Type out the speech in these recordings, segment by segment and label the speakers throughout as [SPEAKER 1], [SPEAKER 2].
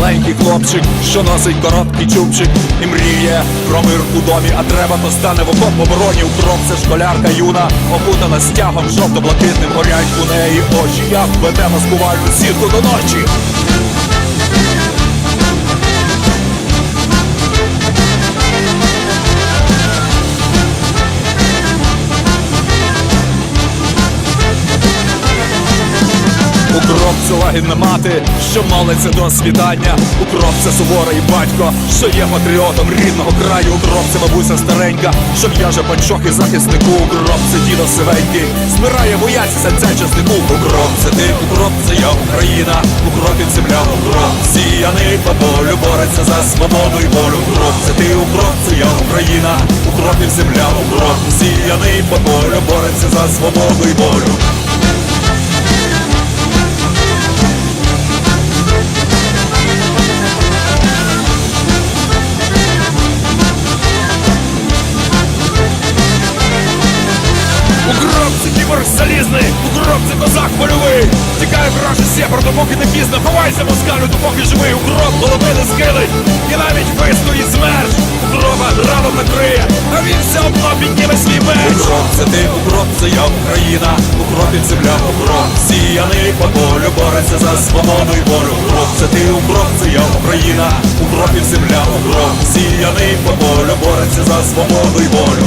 [SPEAKER 1] маленький хлопчик, що носить короткий чубчик і мріє про мир у домі, а треба, то стане в окоп обороні у Укроп це школярка юна, окутана стягом жовто-блакитним горять у неї очі. Як веде маскувальну сітку до ночі. Укроп це лагідна мати, що молиться до світання. Укроп це суворий батько, що є патріотом рідного краю. Укроп це бабуся старенька, що в'яже панчохи захиснику. Укроп це дідо сивенький, збирає бояться серця часнику. Укроп це ти, укроп це я Україна, укропів земля, укроп сіяний по полю, бореться за свободу і волю. Укроп це ти, укроп це я Україна, укропів земля, укроп сіяний по полю, бореться за свободу і волю. Кіборг залізний, укроп це козак польовий. Тікає враже сєпар, допоки не пізно. Ховайся, москалю, допоки живий. Укроп голови не скилить І навіть вистоїть смерч Укропа радом накриє, а він все одно підніме свій меч. Укроп це ти, укроп це я Україна. Укропів земля, укроп Сіяний. По полю, бореться за свободу і волю. Укроп це ти, укроп це я Україна. Укропів земля, укроп Сіяний. По полю, бореться за свободу і волю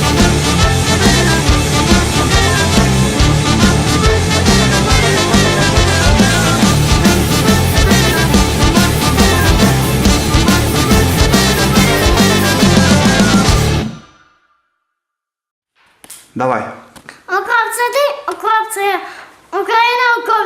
[SPEAKER 2] Давай. Окоп це ти, окоп це Україна, окоп.